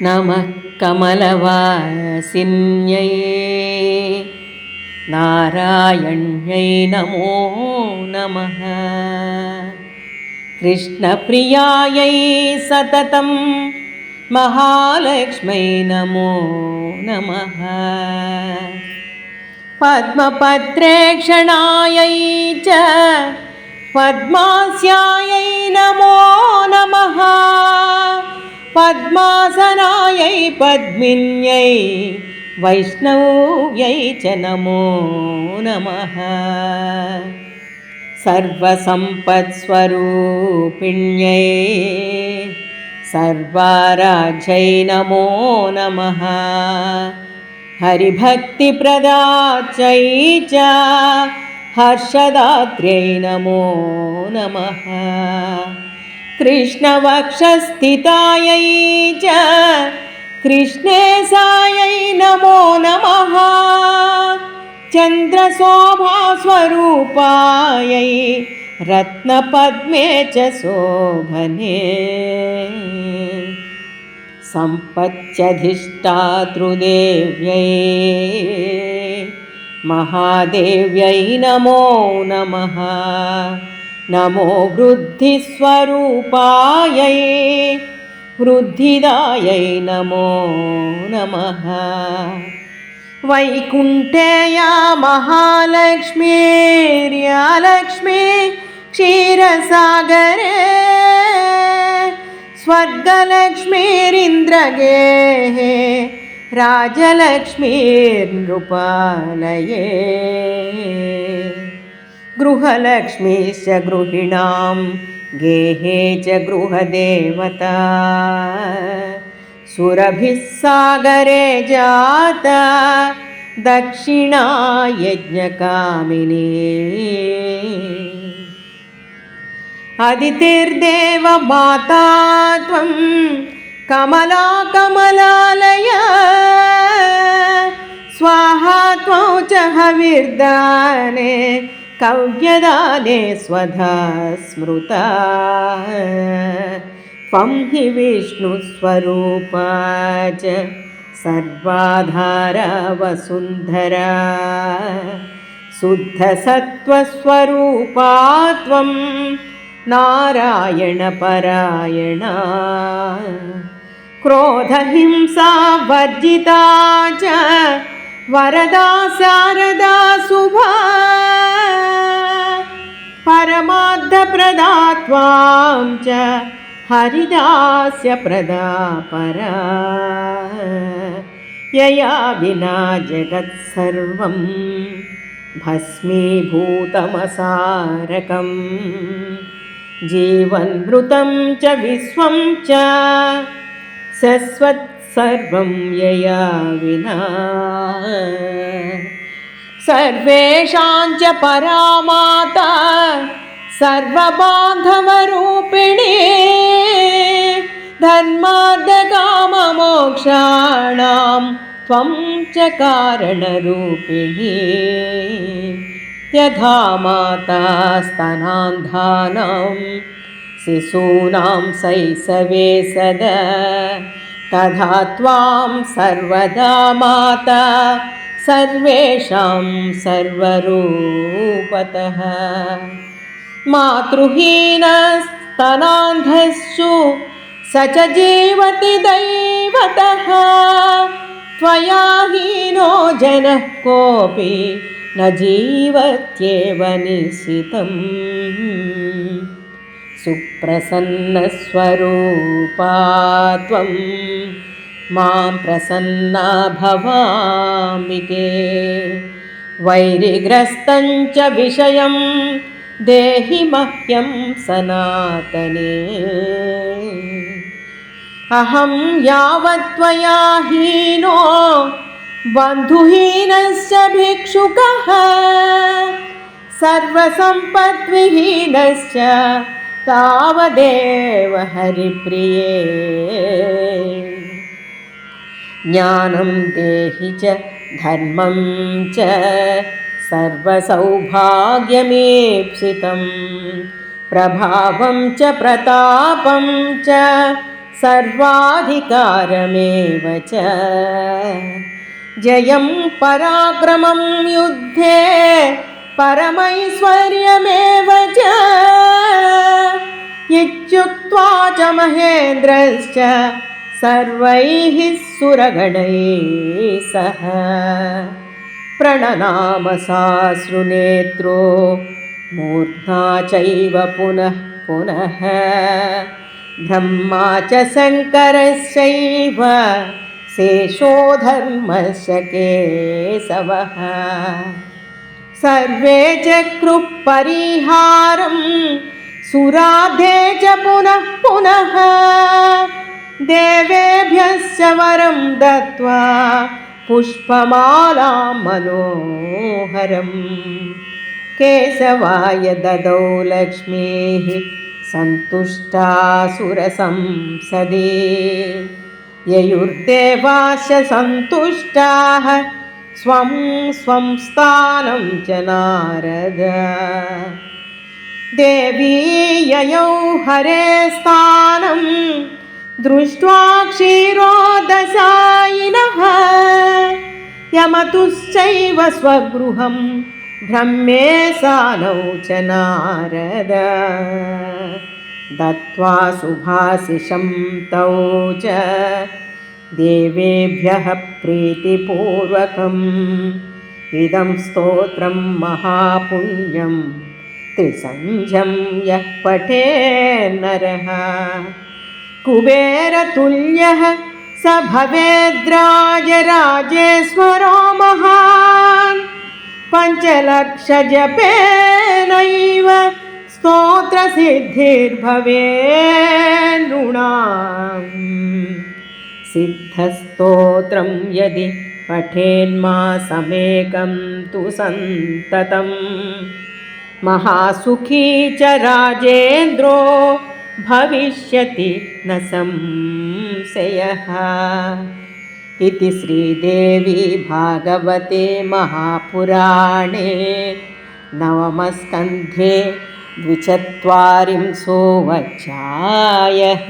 नमः कमलवासिन्यै नारायण्यै नमो नमः। कृष्णप्रियायै सततं महालक्ष्मै नमो नमः। पद्मपत्रेक्षणायै च पद्मास्यायै नमो नमः पद्मासनायै पद्मिन्यै वैष्णव्यै च नमो नमः सर्वसम्पत्स्वरूपिण्यै सर्वाराज्यै नमो नमः हरिभक्तिप्रदाच्यै च हर्षदात्र्यै नमो नमः कृष्णवक्षस्थितायै च कृष्णेशायै नमो नमः। चन्द्रशोभास्वरूपायै रत्नपद्मे च शोभने। सम्पच्चधिष्ठातृदेव्यै महादेव्यै नमो नमः नमो वृद्धिस्वरूपायै वृद्धिदायै नमो नमः वैकुण्ठे या महालक्ष्मीर्या लक्ष्मी क्षीरसागरे स्वर्गलक्ष्मीरिन्द्रगेः राजलक्ष्मीर्नृपालये गृहलक्ष्मीश्च गृहिणां, गेहे च गृहदेवता। सुरभिः सागरे जाता दक्षिणा यज्ञकामिनी अदितिर्देव माता त्वं कमला कमलालय। स्वाहा त्वं च हविर्दाने कव्यदाने स्वधा स्मृता। त्वं हि विष्णुस्वरूपा च सर्वाधारा वसुन्धरा शुद्धसत्त्वस्वरूपा त्वं नारायणपरायणा क्रोधहिंसा वर्जिता च वरदा शारदा शुभा त्वां च हरिदास्यप्रदा परा यया विना जगत्सर्वं भस्मीभूतमसारकम्। जीवन्मृतं च विश्वं च शश्वत् सर्वं यया विना। सर्वेषां च परामाता सर्वबान्धवरूपिणी धर्मार्थकाममोक्षाणां त्वं च कारणरूपिणी। यथा माता स्तनान्धानां, शिशूनां शैशवे सदा। तथा त्वां सर्वदा माता, सर्वेषां सर्वरूपतः। मातृहीनस्तनान्धस्सु स च जीवति दैवतः। त्वया हीनो जनः कोऽपि न जीवत्येव निश्चितम् सुप्रसन्नस्वरूपा त्वं मां प्रसन्ना भवाम्बिके वैरिग्रस्तं च विषयं देहि मह्यं सनातने। अहं यावत् त्वया हीनो बन्धुहीनश्च भिक्षुकः। सर्वसम्पद्विहीनश्च तावदेव हरिप्रिये। ज्ञानं देहि च धर्मं च सर्वसौभाग्यमेप्सितं प्रभावं च प्रतापं च सर्वाधिकारमेव च जयं पराक्रमं युद्धे परमैश्वर्यमेव च इत्युक्त्वा च महेन्द्रश्च सर्वैः सुरगणैः सह प्रणनामसाश्रुनेत्रो मूर्धा चैव पुनः पुनः ब्रह्मा च शङ्करश्चैव शेषो धर्मस्य केशवः सर्वे चक्रुः परिहारं सुराधे च पुनः पुनः देवेभ्यश्च वरं दत्त्वा पुष्पमालां मनोहरम् केशवाय ददौ लक्ष्मीः सन्तुष्टासुरसंसदे। ययुर्देवाश्च सन्तुष्टाः स्वं स्वं स्थानं च नारद। देवी ययौ हरे स्थानं दृष्ट्वा क्षीरोदशायिनः यमतुश्चैव स्वगृहं ब्रह्मे सानौ च नारद दत्त्वा सुभाषिषं तौ च देवेभ्यः प्रीतिपूर्वकम्। इदं स्तोत्रं महापुण्यं। त्रिसन्ध्यं यः पठेन्नरः कुबेरतुल्यः स भवेद्राजराजेश्वरो महान् पञ्चलक्षजपेनैव स्तोत्रसिद्धिर्भवेन्नृणाम्। सिद्धस्तोत्रं यदि पठेन्मासमेकं तु सन्ततं महासुखी च राजेन्द्रो भविष्यति न संशयः इति श्रीदेवी भागवते महापुराणे नवमस्कन्धे द्विचत्वारिंशोऽध्यायः